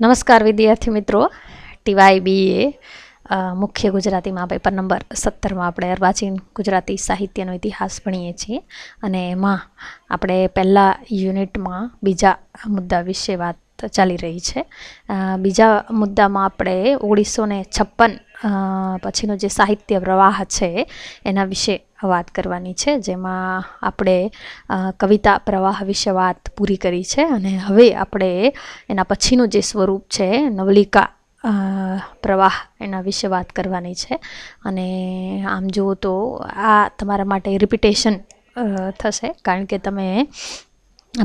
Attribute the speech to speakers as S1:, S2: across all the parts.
S1: નમસ્કાર વિદ્યાર્થી મિત્રો. ટીવાય બીએ મુખ્ય ગુજરાતીમાં પેપર નંબર સત્તરમાં આપણે અર્વાચીન ગુજરાતી સાહિત્યનો ઇતિહાસ ભણીએ છીએ. અને એમાં આપણે પહેલાં યુનિટમાં બીજા મુદ્દા વિશે વાત ચાલી રહી છે. બીજા મુદ્દામાં આપણે ઓગણીસો ને છપ્પન પછીનો જે સાહિત્ય પ્રવાહ છે, એના વિશે વાત કરવાની છે, જેમાં આપણે કવિતા પ્રવાહ વિશે વાત પૂરી કરી છે, અને હવે આપણે એના પછીનું જે સ્વરૂપ છે, નવલિકા પ્રવાહ, એના વિશે વાત કરવાની છે. અને આમ જુઓ તો આ તમારા માટે રિપીટેશન થશે, કારણ કે તમે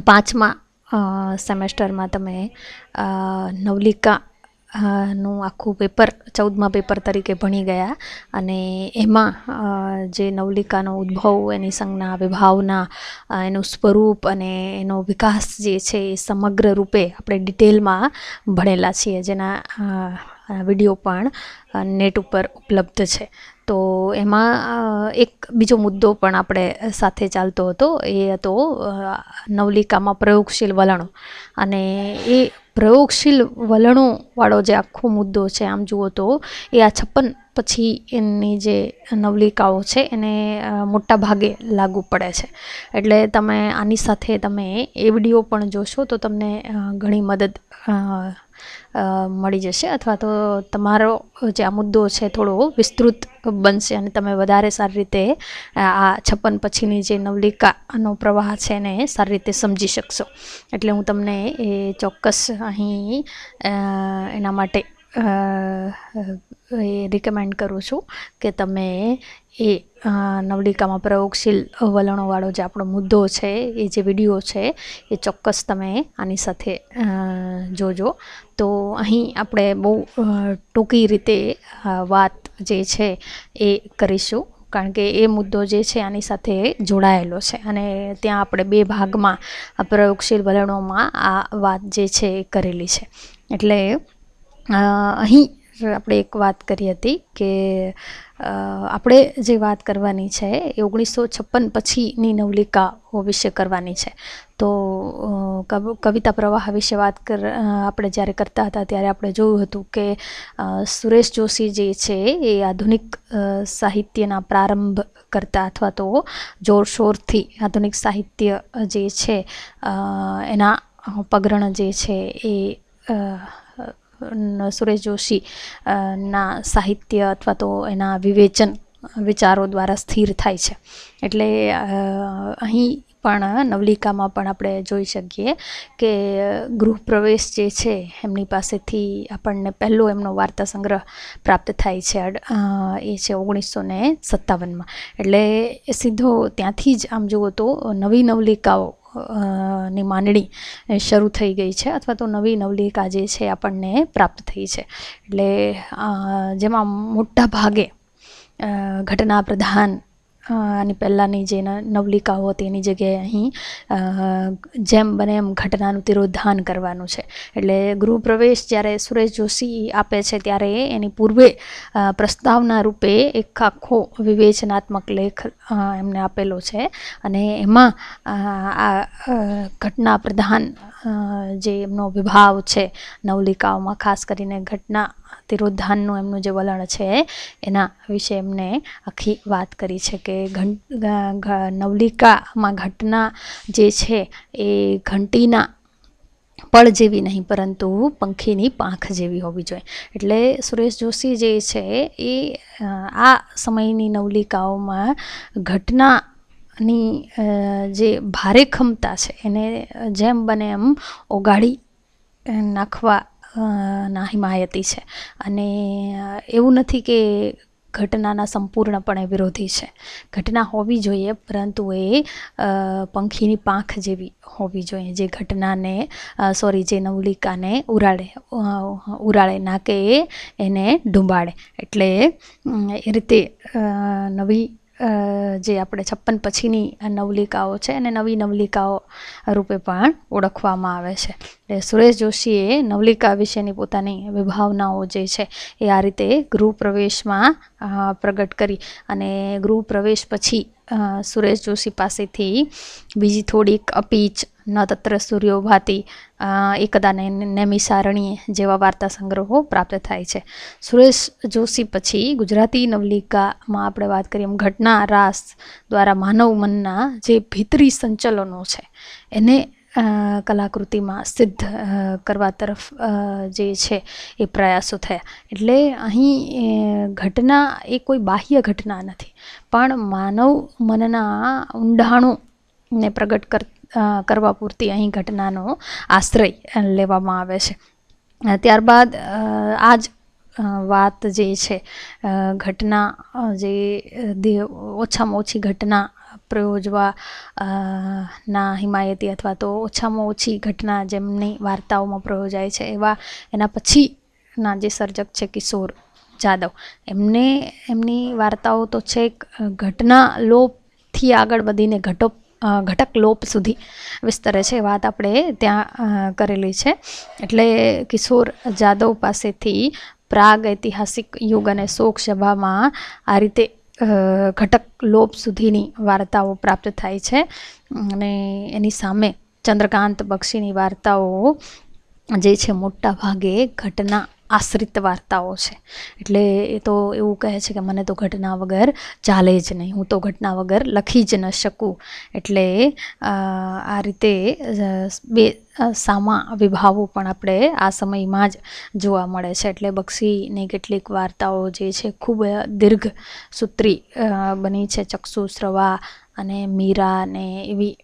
S1: પાંચમા સેમેસ્ટરમાં તમે નવલિકા નું આખું પેપર, ચૌદમા પેપર તરીકે ભણી ગયા અને એમાં જે નવલિકાનો ઉદ્ભવ, એની સંજ્ઞા, વિભાવના એનું સ્વરૂપ અને એનો વિકાસ જે છે એ સમગ્ર રૂપે આપણે ડિટેલમાં ભણેલા છીએ. જેના વીડિયો પણ નેટ ઉપર ઉપલબ્ધ છે. તો એમાં એક બીજો મુદ્દો પણ આપણે સાથે ચાલતો હતો. એ હતો નવલિકામાં પ્રયોગશીલ વલણો. અને એ પ્રયોગશીલ વલણો વાળો જે આખો મુદ્દો છે આમ જુઓ તો એ આ છપ્પન પછી એની જે નવલિકાઓ છે એને મોટા ભાગે લાગુ પડે છે. એટલે તમે આની સાથે તમે એ વીડિયો પણ જોશો તો તમને ઘણી મદદ મળી જશે. અથવા તો તમારો જે આ મુદ્દો છે થોડો વિસ્તૃત બનશે અને તમે વધારે સારી રીતે આ છપ્પન પછીની જે નવલિકાનો પ્રવાહ છે એને સારી રીતે સમજી શકશો. એટલે હું તમને એ ચોક્કસ અહીં એના માટે એ રિકમેન્ડ કરું છું કે તમે એ નવલિકામાં પ્રયોગશીલ વલણોવાળો જે આપણો મુદ્દો છે, એ જે વીડિયો છે, એ ચોક્કસ તમે આની સાથે જોજો. તો અહીં આપણે બહુ ટૂંકી રીતે વાત જે છે એ કરીશું. કારણ કે એ મુદ્દો જે છે આની સાથે જોડાયેલો છે. અને ત્યાં આપણે બે ભાગમાં પ્રયોગશીલ વલણોમાં આ વાત જે છે એ કરેલી છે. એટલે અહીં આપણે એક વાત કરી હતી કે આપણે જે વાત કરવાની છે એ ઓગણીસો છપ્પન પછીની નવલિકાઓ વિશે કરવાની છે. તો કવ- કવિતા પ્રવાહ વિશે વાત કર આપણે જ્યારે કરતા હતા ત્યારે આપણે જોયું હતું કે સુરેશ જોશી જે છે એ આધુનિક સાહિત્યના પ્રારંભ કરતા અથવા તો જોરશોરથી આધુનિક સાહિત્ય જે છે એના પગરણ જે છે એ સુરેશ જોશી ના સાહિત્ય અથવા તો એના વિવેચન વિચારો દ્વારા સ્થિર થાય છે. એટલે અહીં પણ નવલિકામાં પણ આપણે જોઈ શકીએ કે ગૃહપ્રવેશ જે છે, એમની પાસેથી આપણને પહેલો એમનો વાર્તા સંગ્રહ પ્રાપ્ત થાય છે એ છે ઓગણીસો ને સત્તાવનમાં. એટલે સીધો ત્યાંથી જ આમ જુઓ તો નવી નવલિકાઓ ની માંડણી શરૂ થઈ ગઈ છે, અથવા તો નવી નવલિકા જે છે આપણને પ્રાપ્ત થઈ છે. એટલે જેમાં મોટા ભાગે ઘટના પ્રધાન આની પહેલાંની જે નવલિકાઓ હતી, એની જગ્યાએ અહીં જેમ બને એમ ઘટનાનું તિરોધાન કરવાનું છે. એટલે ગૃહપ્રવેશ જ્યારે સુરેશ જોશી આપે છે, ત્યારે એની પૂર્વે પ્રસ્તાવના રૂપે એક આખો વિવેચનાત્મક લેખ એમને આપેલો છે. અને એમાં આ ઘટના પ્રધાન જે એમનો વિભાવ છે નવલિકાઓમાં, ખાસ કરીને ઘટના તિરોધાનનું એમનું જે વલણ છે, એના વિશે એમને આખી વાત કરી છે કે નવલિકામાં ઘટના જે છે એ ઘંટીના પળ જેવી નહીં, પરંતુ પંખીની પાંખ જેવી હોવી જોઈએ. એટલે સુરેશ જોશી જે છે એ આ સમયની નવલિકાઓમાં ઘટનાની અ, જે ભારે ક્ષમતા છે એને જેમ બને એમ ઓગાળી નાખવા ના હિમાયતી છે. અને એવું નથી કે ઘટનાના સંપૂર્ણપણે વિરોધી છે. ઘટના હોવી જોઈએ પરંતુ એ પંખીની પાંખ જેવી હોવી જોઈએ જે ઘટનાને સોરી જે નવલિકાને ઉરાળે ઉરાડે ના કે એને ડૂંબાડે એટલે એ રીતે નવી જે આપણે છપ્પન પછીની નવલિકાઓ છે અને નવી નવલિકાઓ રૂપે પણ ઓળખવામાં આવે છે. એટલે સુરેશ જોશીએ નવલિકા વિશેની પોતાની વિભાવનાઓ જે છે એ આ રીતે ગૃહપ્રવેશમાં પ્રગટ કરી અને ગૃહપ્રવેશ પછી સુરેશ જોશી પાસેથી બીજી થોડીક અપીચ ન તત્ર સૂર્યો ભાતી એકદા નેમિસારણીએ જેવા વાર્તા સંગ્રહો પ્રાપ્ત થાય છે. સુરેશ જોશી પછી ગુજરાતી નવલિકામાં આપણે વાત કરીએ એમ ઘટના રાસ દ્વારા માનવ મનના જે ભીતરી સંચલનો છે, એને કલાકૃતિમાં સિદ્ધ કરવા તરફ જે છે એ પ્રયાસો થયા. એટલે અહીં ઘટના એ કોઈ બાહ્ય ઘટના નથી. પણ માનવ મનના ઊંડાણોને પ્રગટ કર કરવા પૂરતી અહીં ઘટનાનો આશ્રય લેવામાં આવે છે. ત્યારબાદ આ જ વાત જે છે ઘટના જે ઓછામાં ઓછી ઘટના પ્રયોજવા ના હિમાયતી અથવા તો ઓછામાં ઓછી ઘટના જેમની વાર્તાઓમાં પ્રયોજાય છે, એવા એના પછીના જે સર્જક છે કિશોર જાદવ. એમને, એમની વાર્તાઓ તો છેક ઘટના લોપથી આગળ વધીને ઘટો ઘટક લોપ સુધી વિસ્તરે છે વાત આપણે ત્યાં કરેલી છે. એટલે કિશોર જાદવ પાસેથી પ્રાગ ઐતિહાસિક યુગ અને શોક સભામાં આ રીતે ઘટક લોપ સુધીની વાર્તાઓ પ્રાપ્ત થાય છે. અને એની સામે ચંદ્રકાંત બક્ષીની વાર્તાઓ જે છે મોટા ભાગે ઘટના આશ્રિત વાર્તાઓ છે. એટલે એ તો એવું કહે છે કે મને તો ઘટના વગર ચાલે જ નહીં, હું તો ઘટના વગર લખી જ ન શકું. એટલે આ રીતે બે સામા વિભાવો પણ આપણે આ સમયમાં જ જોવા મળે છે. એટલે બક્ષીની કેટલીક વાર્તાઓ જે છે ખૂબ દીર્ઘ સૂત્રી બની છે. ચક્ષુ શ્રવા અને મીરા ને એવી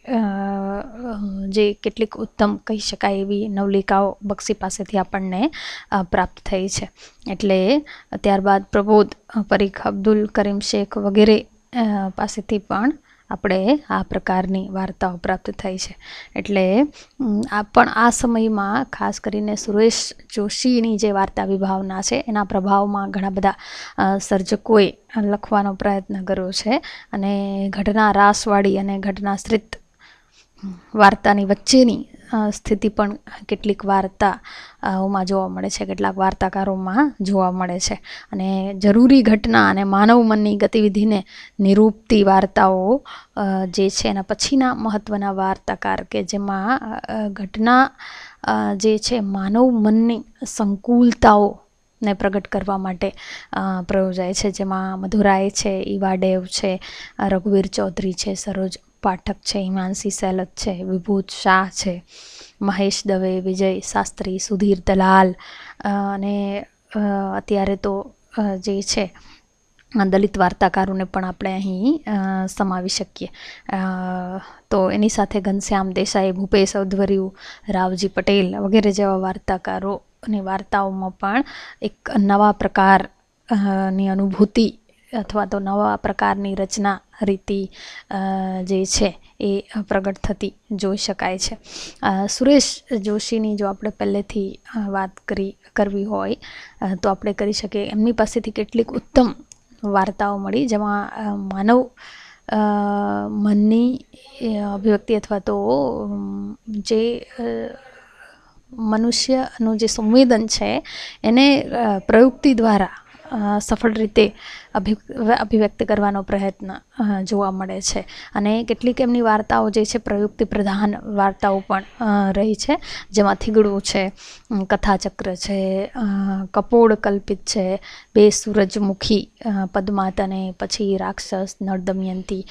S1: જે કેટલીક ઉત્તમ કહી શકાય એવી નવલિકાઓ બક્ષી પાસેથી આપણને પ્રાપ્ત થઈ છે. એટલે ત્યારબાદ પ્રબોધ પરીખ અબ્દુલ કરીમ શેખ વગેરે પાસેથી પણ આપણે આ પ્રકારની વાર્તાઓ પ્રાપ્ત થઈ છે. એટલે આ પણ આ સમયમાં ખાસ કરીને સુરેશ જોશીની જે વાર્તા વિભાવના છે, એના પ્રભાવમાં ઘણા બધા સર્જકોએ લખવાનો પ્રયત્ન કર્યો છે. અને ઘટના રાસવાળી અને ઘટનાશ્રિત વાર્તાની વચ્ચેની સ્થિતિ પણ કેટલીક વાર્તાઓમાં જોવા મળે છે, કેટલાક વાર્તાકારોમાં જોવા મળે છે. અને જરૂરી ઘટના અને માનવ મનની ગતિવિધિને નિરૂપતી વાર્તાઓ જે છે, એના પછીના મહત્ત્વના વાર્તાકાર કે જેમાં ઘટના જે છે, માનવ મનની સંકુલતાઓ ને પ્રગટ કરવા માટે પ્રયોજાય છે. જેમાં મધુરાય છે, ઈવાડેવ છે, રઘુવીર ચૌધરી છે, સરોજ પાઠક છે, હિમાંશી સેલત છે, વિભૂત શાહ છે, મહેશ દવે, વિજય શાસ્ત્રી, સુધીર દલાલ અને અત્યારે તો જે છે દલિત વાર્તાકારોને પણ આપણે અહીં સમાવી શકીએ. તો એની સાથે ઘનશ્યામ દેસાઈ, ભૂપેશ અધ્વર્યુ, રાવજી પટેલ વગેરે જેવા વાર્તાકારો અને વાર્તાઓમાં પણ એક નવા પ્રકારની અનુભૂતિ અથવા તો નવા પ્રકારની રચના રીતિ જે છે એ પ્રગટ થતી જોઈ શકાય છે. સુરેશ જોશીની જો આપણે પહેલેથી વાત કરી, કરવી હોય તો આપણે કરી શકીએ. એમની પાસેથી કેટલીક ઉત્તમ વાર્તાઓ મળી, જેમાં માનવ મનની અભિવ્યક્તિ અથવા તો જે મનુષ્યનું જે સંવેદન છે, એને પ્રયુક્તિ દ્વારા સફળ રીતે અભિ અભિવ્યક્ત કરવાનો પ્રયત્ન જોવા મળે છે. અને કેટલીક એમની વાર્તાઓ જે છે, પ્રયુક્તિ પ્રધાન વાર્તાઓ પણ રહી છે. જેમાં થીગડું છે કથાચક્ર છે કપોળ કલ્પિત છે, બે સૂરજમુખી પદ્માત અને પછી રાક્ષસ નળ દમયંતી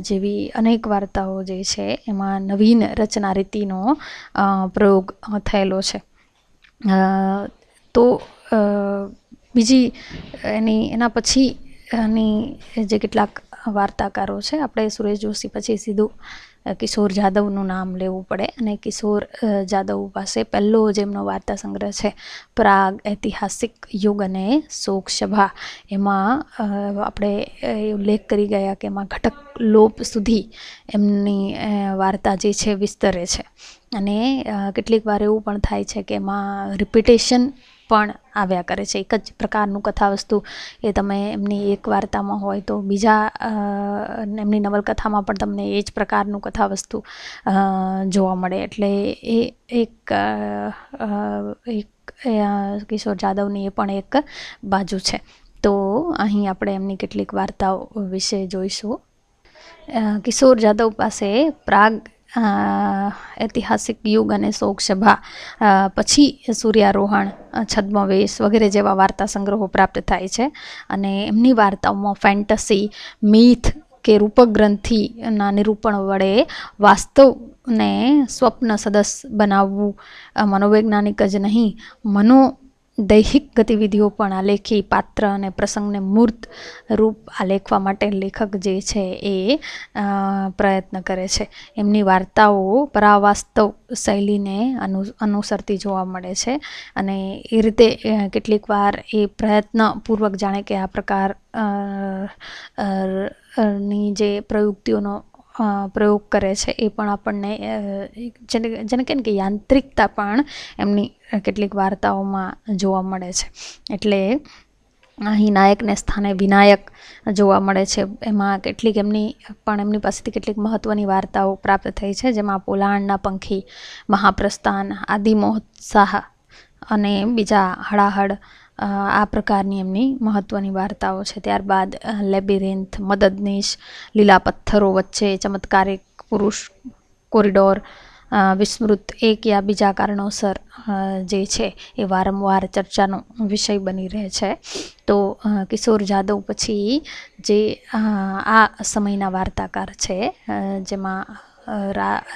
S1: જેવી અનેક વાર્તાઓ જે છે, એમાં નવીન રચના રીતિનો પ્રયોગ થયેલો છે. તો બીજી, એની, એના પછી, એની જે કેટલાક વાર્તાકારો છે, આપણે સુરેશ જોશી પછી સીધું કિશોર જાદવનું નામ લેવું પડે અને કિશોર જાદવ પાસે પહેલો જેમનો વાર્તા સંગ્રહ છે, પ્રાગ ઐતિહાસિક યુગ અને શોક સભા. એમાં આપણે ઉલ્લેખ કરી ગયા કે એમાં ઘટક લોપ સુધી એમની વાર્તા જે છે વિસ્તરે છે. અને કેટલીક વાર એવું પણ થાય છે કે એમાં રિપીટેશન પણ આવ્યા કરે છે. એક જ પ્રકારનું કથાવસ્તુ એ તમે એમની એક વાર્તામાં હોય તો બીજા એમની નવલકથામાં પણ તમને એ જ પ્રકારનું કથાવસ્તુ જોવા મળે. એટલે એ એક એક કિશોર જાદવની એ પણ એક બાજુ છે. તો અહીં આપણે એમની કેટલીક વાર્તાઓ વિશે જોઈશું. કિશોર જાદવ પાસે પ્રાગ ઐતિહાસિક યુગ અને શોકસભા પછી સૂર્યારોહણ છદ્મવેશ વગેરે જેવા વાર્તા સંગ્રહો પ્રાપ્ત થાય છે. અને એમની વાર્તાઓમાં ફેન્ટસી, મીથ કે રૂપગ્રંથિના નિરૂપણ વડે વાસ્તવને સ્વપ્ન સદસ બનાવવું મનોવૈજ્ઞાનિક જ નહીં, મનો દૈહિક ગતિવિધિઓ પણ આલેખી પાત્ર અને પ્રસંગને મૂર્ત રૂપ આલેખવા માટે લેખક જે છે એ પ્રયત્ન કરે છે. એમની વાર્તાઓ પરાવાસ્તવ શૈલીને અનુ, અનુસરતી જોવા મળે છે અને એ રીતે કેટલીક વાર એ પ્રયત્નપૂર્વક જાણે કે આ પ્રકારની જે પ્રયુક્તિઓનો પ્રયોગ કરે છે એ પણ આપણને જેને જેને ને કે યાંત્રિકતા પણ એમની કેટલીક વાર્તાઓમાં જોવા મળે છે. એટલે અહીં નાયકને સ્થાને વિનાયક જોવા મળે છે. એમાં કેટલીક એમની, પણ એમની પાસેથી કેટલીક મહત્ત્વની વાર્તાઓ પ્રાપ્ત થઈ છે, જેમાં પોલાણના પંખી, મહાપ્રસ્થાન, આદિ મહોત્સાહ અને બીજા હળાહળ આ પ્રકારની એમની મહત્ત્વની વાર્તાઓ છે. ત્યારબાદ લેબિરેન્થ મદદનીશ, લીલા પથ્થરો વચ્ચે ચમત્કારિક પુરુષ કોરિડોર વિસ્મૃત એક યા બીજા કારણોસર જે છે એ વારંવાર ચર્ચાનો વિષય બની રહે છે. તો કિશોર જાદવ પછી જે આ સમયના વાર્તાકાર છે જેમાં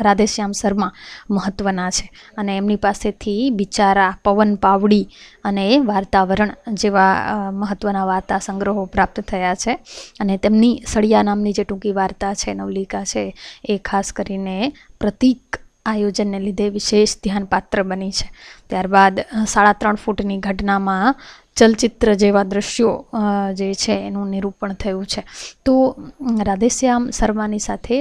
S1: રાધેશ્યામ શર્મા મહત્ત્વના છે. અને એમની પાસેથી બિચારા પવન પાવડી અને વાર્તાવરણ જેવા મહત્ત્વના વાર્તા સંગ્રહો પ્રાપ્ત થયા છે. અને તેમની સળિયા નામની જે ટૂંકી વાર્તા છે, નવલિકા છે, એ ખાસ કરીને પ્રતીક આયોજનને લીધે વિશેષ ધ્યાનપાત્ર બની છે. ત્યારબાદ સાડા ત્રણ ફૂટની ઘટનામાં ચલચિત્ર જેવા દ્રશ્યો જે છે એનું નિરૂપણ થયું છે. તો રાધેશ્યામ શર્માની સાથે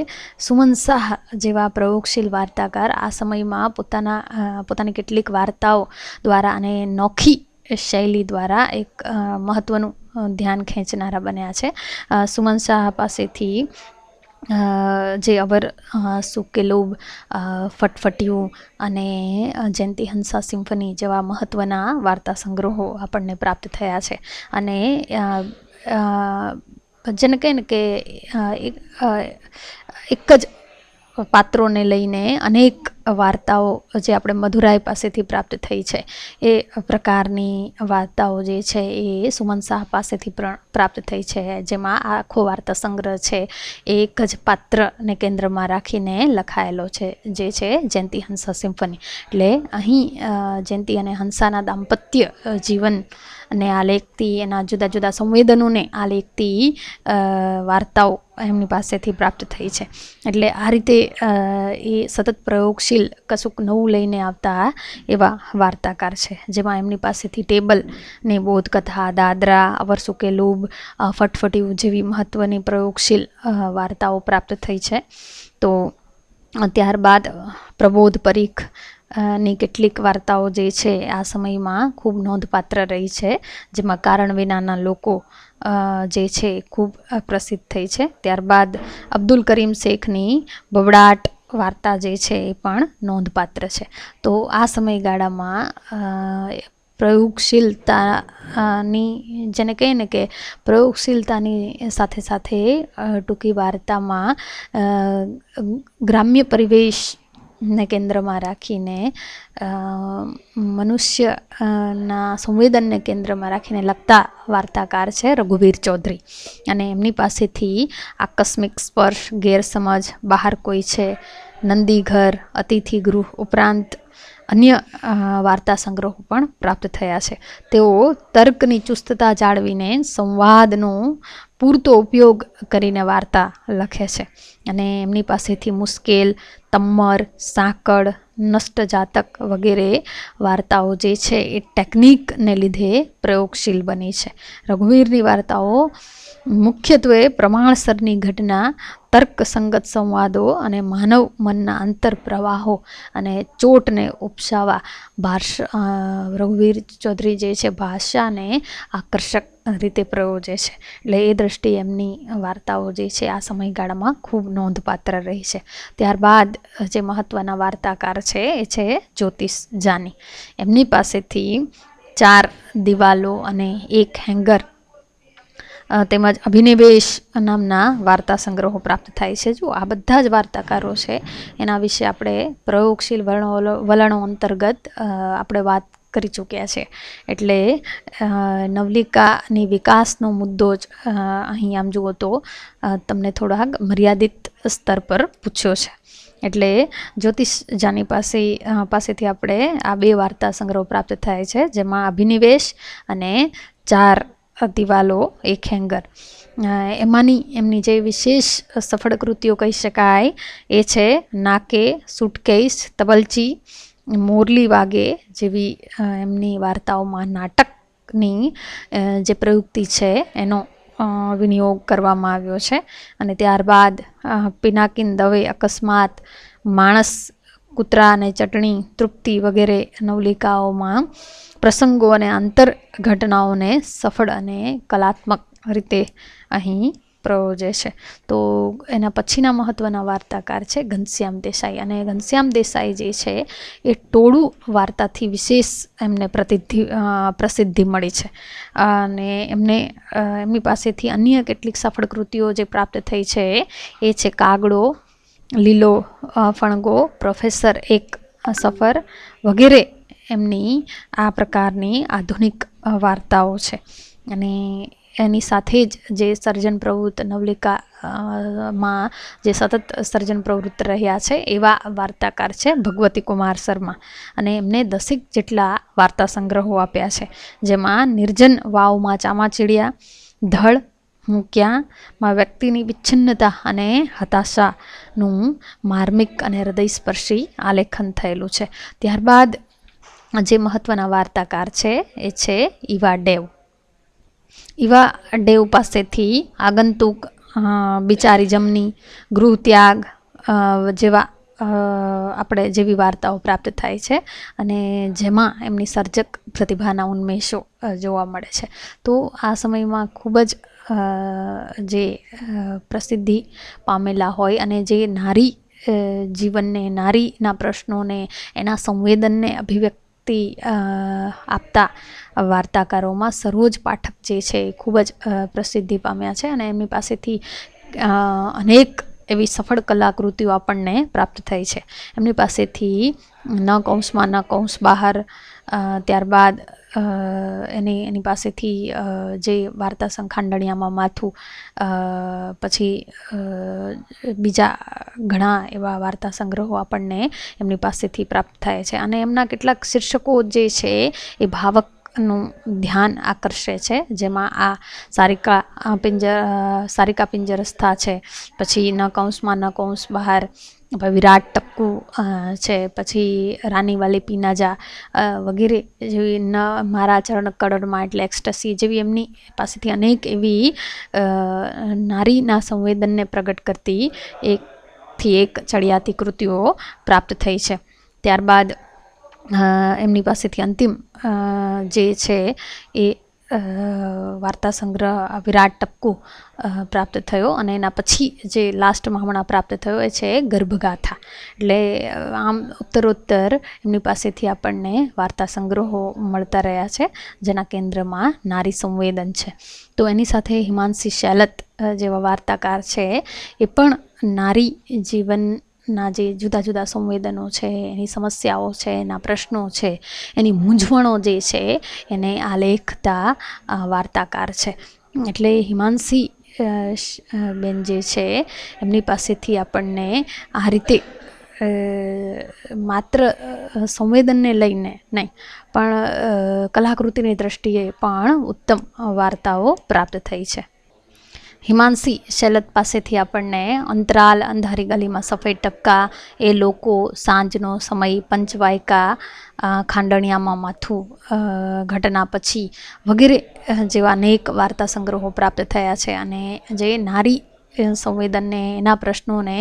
S1: સુમન શાહ જેવા પ્રયોગશીલ વાર્તાકાર આ સમયમાં પોતાના પોતાની કેટલીક વાર્તાઓ દ્વારા અને નોખી શૈલી દ્વારા એક મહત્ત્વનું ધ્યાન ખેંચનારા બન્યા છે. સુમન શાહ પાસેથી જે અવર સુકેલુબ ફટફટિયું અને જયંતિ હંસા સિમ્ફની જેવા મહત્ત્વના વાર્તા સંગ્રહો આપણને પ્રાપ્ત થયા છે. અને ભજન કહે ને કે એક જ પાત્રોને લઈને અનેક વાર્તાઓ જે આપણે મધુરાય પાસેથી પ્રાપ્ત થઈ છે, એ પ્રકારની વાર્તાઓ જે છે એ સુમન શાહ પાસેથી પ્ર- પ્રાપ્ત થઈ છે. જેમાં આખો વાર્તા સંગ્રહ છે, એક જ પાત્રને કેન્દ્રમાં રાખીને લખાયેલો છે, જે છે જયંતિ હંસા સિમ્ફની. એટલે અહીં જયંતિ અને હંસાના દાંપત્ય જીવન અને આ લેખથી એના જુદા જુદા સંવેદનોને આલેખતી લેખથી વાર્તાઓ એમની પાસેથી પ્રાપ્ત થઈ છે. એટલે આ રીતે એ સતત પ્રયોગશીલ કશુંક નવું લઈને આવતા એવા વાર્તાકાર છે. જેમાં એમની પાસેથી ટેબલ ને બોધકથા, દાદરા અવરસુકે લૂબ ફટફટિયું જેવી મહત્ત્વની પ્રયોગશીલ વાર્તાઓ પ્રાપ્ત થઈ છે. તો ત્યારબાદ પ્રબોધ પરીખની કેટલીક વાર્તાઓ જે છે આ સમયમાં ખૂબ નોંધપાત્ર રહી છે. જેમાં કારણ વિનાના લોકો જે છે ખૂબ પ્રસિદ્ધ થઈ છે. ત્યારબાદ અબ્દુલ કરીમ શેખની બબડાટ વાર્તા જે છે એ પણ નોંધપાત્ર છે. તો આ સમયગાળામાં અ, પ્રયોગશીલતા અ, ની જેને કહીએ ને કે પ્રયોગશીલતાની સાથે સાથે ટૂંકી વાર્તામાં ગ્રામ્ય પરિવેશ ને કેન્દ્રમાં રાખીને મનુષ્યના સંવેદનને કેન્દ્રમાં રાખીને લખતા વાર્તાકાર છે રઘુવીર ચૌધરી. અને એમની પાસેથી આકસ્મિક સ્પર્શ, ગેરસમજ, બહાર કોઈ છે, નંદીઘર અતિથિ ગૃહ ઉપરાંત અન્ય વાર્તા સંગ્રહો પણ પ્રાપ્ત થયા છે. તેઓ તર્કની ચુસ્તતા જાળવીને સંવાદનો પૂરતો ઉપયોગ કરીને વાર્તા લખે છે. અને એમની પાસેથી મુશ્કેલ, તમ્મર, સાંકળ, નષ્ટજાતક વગેરે વાર્તાઓ જે છે એ ટેકનિકને લીધે પ્રયોગશીલ બની છે. રઘુવીરની વાર્તાઓ મુખ્યત્વે પ્રમાણસરની ઘટના, તર્કસંગત સંવાદો અને માનવ મનના આંતર પ્રવાહો અને ચોટને ઉપસાવા. ભાષ રઘુવીર ચૌધરી જે છે, ભાષાને આકર્ષક રીતે પ્રયોજે છે. એટલે એ દ્રષ્ટિએ એમની વાર્તાઓ જે છે, આ સમયગાળામાં ખૂબ નોંધપાત્ર રહી છે. ત્યારબાદ, જે મહત્ત્વના વાર્તાકાર છે, એ છે જ્યોતિષ જાની. એમની પાસેથી ચાર દિવાલો અને એક હેંગર તેમજ અભિનિવેશ નામના વાર્તા સંગ્રહો પ્રાપ્ત થાય છે. જો આ બધા જ વાર્તાકારો છે. એના વિશે આપણે પ્રયોગશીલ વલણો વલણો અંતર્ગત આપણે વાત કરી ચૂક્યા છે. એટલે નવલિકાની વિકાસનો મુદ્દો જ અહીં આમ જુઓ તો તમને થોડાક મર્યાદિત સ્તર પર પૂછ્યો છે. એટલે, જ્યોતિષ જાની પાસે પાસેથી આપણે આ બે વાર્તા સંગ્રહો પ્રાપ્ત થાય છે, જેમાં અભિનિવેશ અને ચાર દિવાલો, એક હેંગર. એમાંની, એમની જે વિશેષ સફળ કૃતિઓ કહી શકાય, એ છે નાકે, સુટકેસ, તબલચી મોરલી વાગે જેવી એમની વાર્તાઓમાં નાટકની જે પ્રયુક્તિ છે એનો વિનિયોગ કરવામાં આવ્યો છે. અને ત્યારબાદ પિનાકિન દવે અકસ્માત, માણસ, કૂતરા અને ચટણી, તૃપ્તિ વગેરે નવલિકાઓમાં પ્રસંગો અને આંતર ઘટનાઓને સફળ અને કલાત્મક રીતે અહીં પ્રયોજે છે. તો એના પછીના મહત્ત્વના વાર્તાકાર છે ઘનશ્યામ દેસાઈ. અને ઘનશ્યામ દેસાઈ જે છે, એ ટોળું વાર્તાથી વિશેષ એમને પ્રતિધિ પ્રસિદ્ધિ મળી છે. અને એમને એમની પાસેથી અન્ય કેટલીક સફળ કૃતિઓ જે પ્રાપ્ત થઈ છે, એ છે કાગડો, લીલો ફણગો, પ્રોફેસર એક સફર વગેરે એમની આ પ્રકારની આધુનિક વાર્તાઓ છે. અને એની સાથે જ જે સર્જન પ્રવૃત્ત નવલિકા માં જે સતત સર્જન પ્રવૃત્ત રહ્યા છે, એવા વાર્તાકાર છે ભગવતી કુમાર શર્મા. અને એમને દસેક જેટલા વાર્તા સંગ્રહો આપ્યા છે. જેમાં નિર્જન વાવમાં ચામાચીડિયા, ધળ હું ક્યાંમાં વ્યક્તિની વિચ્છિન્નતા અને હતાશાનું માર્મિક અને હૃદયસ્પર્શી આલેખન થયેલું છે. ત્યારબાદ જે મહત્ત્વના વાર્તાકાર છે, એ છે ઈવા ડેવ. ઈવા ડેવ પાસેથી આગંતુક બિચારી જમની ગૃહ ત્યાગ જેવા આપણે જેવી વાર્તાઓ પ્રાપ્ત થાય છે અને જેમાં એમની સર્જક પ્રતિભાના ઉન્મેષો જોવા મળે છે તો આ સમયમાં ખૂબ જ જે પ્રસિદ્ધિ પામેલા હોય અને જે નારી જીવનને નારીના પ્રશ્નોને એના સંવેદનને અભિવ્યક્તિ અ, આપતા વાર્તાકારોમાં સરોજ પાઠક જે છે એ ખૂબ જ પ્રસિદ્ધિ પામ્યા છે અને એમની પાસેથી અનેક એવી સફળ કલાકૃતિઓ આપણને પ્રાપ્ત થઈ છે. એમની પાસેથી ન કૌંસમાં ન કૌંસ બહાર ત્યારબાદ એની એની પાસેથી જે વાર્તા સંખાંડણિયામાં માથું પછી બીજા ઘણા એવા વાર્તા સંગ્રહો આપણને એમની પાસેથી પ્રાપ્ત થાય છે. અને એમના કેટલાક શીર્ષકો જે છે, એ ભાવકનું ધ્યાન આકર્ષે છે. જેમાં આ સારિકા પિંજર સારિકા પિંજરસ્થા છે. પછી ન કૌંસમાં ન કૌંસ બહાર વિરાટ ટપકુ છે, પછી રાનીવાલી પીનાજા વગેરે જેવી ન, મારા ચરણ કળરમાં એટલે એક્સ્ટસી જેવી એમની પાસેથી અનેક એવી નારીના સંવેદનને પ્રગટ કરતી એકથી એક ચડિયાતી કૃતિઓ પ્રાપ્ત થઈ છે. ત્યારબાદ એમની પાસેથી અંતિમ જે છે એ વાર્તા સંગ્રહ વિરાટ ટપકું પ્રાપ્ત થયો અને એના પછી જે લાસ્ટમાં હમણાં પ્રાપ્ત થયો એ છે ગર્ભગાથા. એટલે આમ ઉત્તરોત્તર એમની પાસેથી આપણને વાર્તા સંગ્રહો મળતા રહ્યા છે, જેના કેન્દ્રમાં નારી સંવેદન છે. તો એની સાથે હિમાંશી શૈલત જેવા વાર્તાકાર છે, એ પણ નારી જીવન ના જે જુદા જુદા સંવેદનો છે, એની સમસ્યાઓ છે, એના પ્રશ્નો છે, એની મૂંઝવણો જે છે, એને આલેખતા વાર્તાકાર છે. એટલે હિમાંશી બેન જે છે, એમની પાસેથી આપણને આ રીતે માત્ર સંવેદનને લઈને નહીં, પણ કલાકૃતિની દ્રષ્ટિએ પણ ઉત્તમ વાર્તાઓ પ્રાપ્ત થઈ છે. હિમાંશી શેલત પાસેથી આપણને અંતરાલ, અંધારી ગલીમાં સફેદ ટપકા, એ લોકો સાંજનો સમય પંચવાયકા ખાંડણિયામાં માથું ઘટના પછી વગેરે જેવા અનેક વાર્તા સંગ્રહો પ્રાપ્ત થયા છે અને જે નારી સંવેદનને, એના પ્રશ્નોને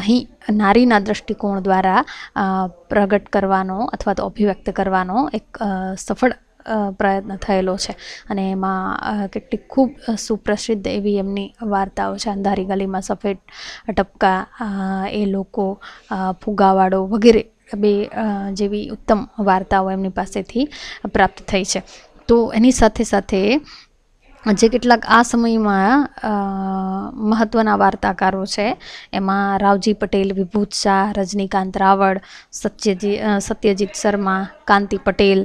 S1: અહીં નારીના દૃષ્ટિકોણ દ્વારા પ્રગટ કરવાનો અથવા તો અભિવ્યક્ત કરવાનો એક સફળ પ્રયત્ન થયેલો છે. અને એમાં કેટલીક ખૂબ સુપ્રસિદ્ધ એવી એમની વાર્તાઓ છે. અંધારી ગલીમાં સફેદ ટપકા એ લોકો ફુગાવાડો વગેરે બે જેવી ઉત્તમ વાર્તાઓ એમની પાસેથી પ્રાપ્ત થઈ છે. તો એની સાથે સાથે જે કેટલાક આ સમયમાં મહત્ત્વના વાર્તાકારો છે, એમાં રાવજી પટેલ, વિભૂત શાહ, રજનીકાંત રાવળ, સત્યજી સત્યજીત શર્મા, કાંતિ પટેલ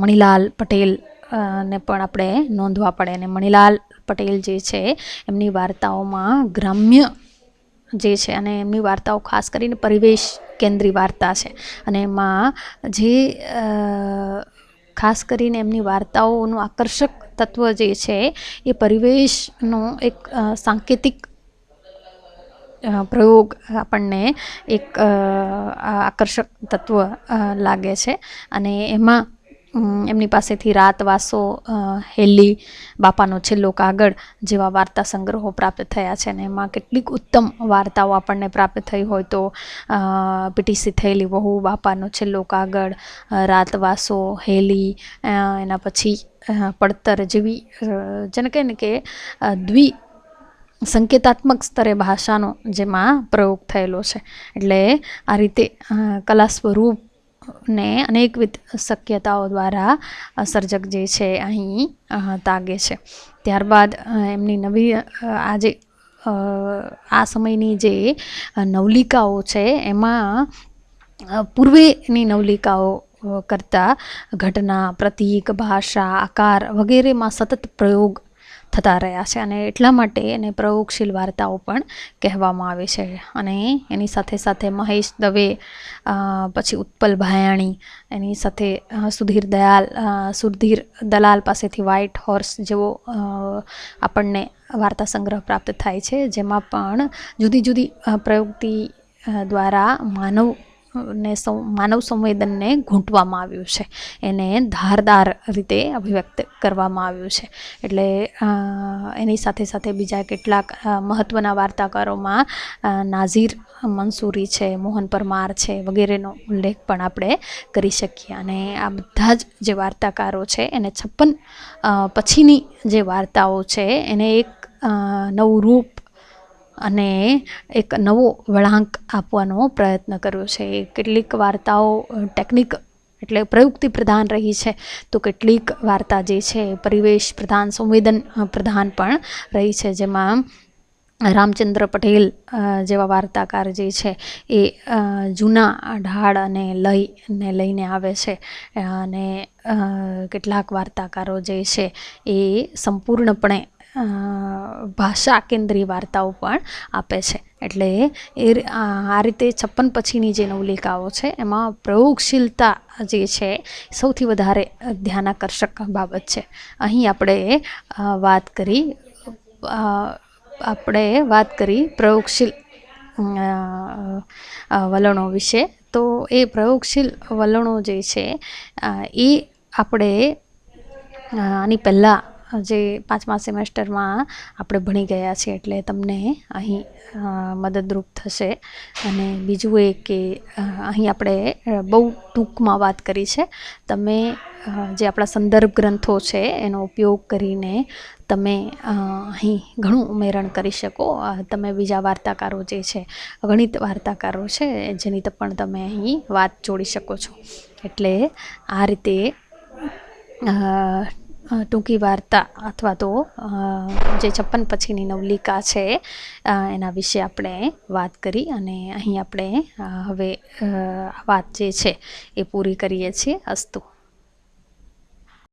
S1: મણિલાલ પટેલ ને પણ આપણે નોંધવા પડે. અને મણિલાલ પટેલ જે છે, એમની વાર્તાઓમાં ગ્રામ્ય જે છે, અને એમની વાર્તાઓ ખાસ કરીને પરિવેશ કેન્દ્રી વાર્તા છે. અને એમાં જે ખાસ કરીને એમની વાર્તાઓનું આકર્ષક તત્વ જે છે, એ પરિવેશનો એક સાંકેતિક પ્રયોગ આપણને એક આકર્ષક તત્વ લાગે છે. અને એમાં એમની પાસેથી રાતવાસો હેલી, બાપાનો છેલ્લો કાગળ જેવા વાર્તા સંગ્રહો પ્રાપ્ત થયા છે અને એમાં કેટલીક ઉત્તમ વાર્તાઓ આપણને પ્રાપ્ત થઈ હોય તો પીટીસી થયેલી વહુ, બાપાનો છેલ્લો કાગળ રાતવાસો હેલી એના પછી પડતર જેવી જેને કહે ને કે દ્વિ સંકેતાત્મક સ્તરે ભાષાનો જેમાં પ્રયોગ થયેલો છે. એટલે આ રીતે કલા સ્વરૂપ ને અનેકવિધ શક્યતાઓ દ્વારા સર્જક જે છે અહીં તાગે છે. ત્યારબાદ એમની નવી આજે આ સમયની જે નવલિકાઓ છે, એમાં પૂર્વેની નવલિકાઓ કરતાં ઘટના, પ્રતીક, ભાષા, આકાર વગેરેમાં સતત પ્રયોગ થતા રહ્યા છે અને એટલા માટે એને પ્રયોગશીલ વાર્તાઓ પણ કહેવામાં આવે છે. અને એની સાથે સાથે મહેશ દવે પછી ઉત્પલ ભાયાણી, એની સાથે સુધીર દયાલ સુધીર દલાલ પાસેથી વ્હાઇટ હોર્સ જેવો આપણને વાર્તા સંગ્રહ પ્રાપ્ત થાય છે. જેમાં પણ જુદી જુદી પ્રયુક્તિ દ્વારા માનવ ને સં માનવ સંવેદનને ઘૂંટવામાં આવ્યું છે. એને ધારદાર રીતે અભિવ્યક્ત કરવામાં આવ્યું છે. એટલે એની સાથે સાથે બીજા કેટલાક મહત્ત્વના વાર્તાકારોમાં નાઝીર મંસૂરી છે, મોહન પરમાર છે વગેરેનો ઉલ્લેખ પણ આપણે કરી શકીએ. અને આ બધા જ જે વાર્તાકારો છે, એને છપ્પન પછીની જે વાર્તાઓ છે, એને એક નવું રૂપ અને એક નવો વળાંક આપવાનો પ્રયત્ન કર્યો છે. કેટલીક વાર્તાઓ ટેકનિક એટલે પ્રયુક્તિ પ્રધાન રહી છે. તો કેટલીક વાર્તા જે છે, પરિવેશ પ્રધાન, સંવેદન પ્રધાન પણ રહી છે. જેમાં રામચંદ્ર પટેલ જેવા વાર્તાકાર જે છે, એ જૂના ઢાળ અને લયને લઈને આવે છે. અને કેટલાક વાર્તાકારો જે છે, એ સંપૂર્ણપણે ભાષા કેન્દ્રી વાર્તાઓ પણ આપે છે. એટલે એ આ રીતે છપ્પન પછીની જે નવલિકાઓ છે, એમાં પ્રયોગશીલતા જે છે, સૌથી વધારે ધ્યાન આકર્ષક બાબત છે. અહીં આપણે વાત કરી આપણે વાત કરી પ્રયોગશીલ વલણો વિશે. તો એ પ્રયોગશીલ વલણો જે છે એ આપણે આની પહેલાં જે પાંચમા સેમેસ્ટરમાં આપણે ભણી ગયા છીએ એટલે તમને અહીં મદદરૂપ થશે. અને બીજું એ કે અહીં આપણે બહુ ટૂંકમાં વાત કરી છે. તમે જે આપણા સંદર્ભ ગ્રંથો છે એનો ઉપયોગ કરીને તમે અહીં ઘણું ઉમેરણ કરી શકો. તમે બીજા વાર્તાકારો જે છે, ગણિત વાર્તાકારો છે, જેની પણ તમે અહીં વાત જોડી શકો છો. એટલે આ રીતે ટૂંકી વાર્તા અથવા તો જે છપ્પન પછીની નવલિકા છે એના વિશે આપણે વાત કરી અને અહીં આપણે હવે વાત જે છે એ પૂરી કરીએ છીએ. અસ્તુ.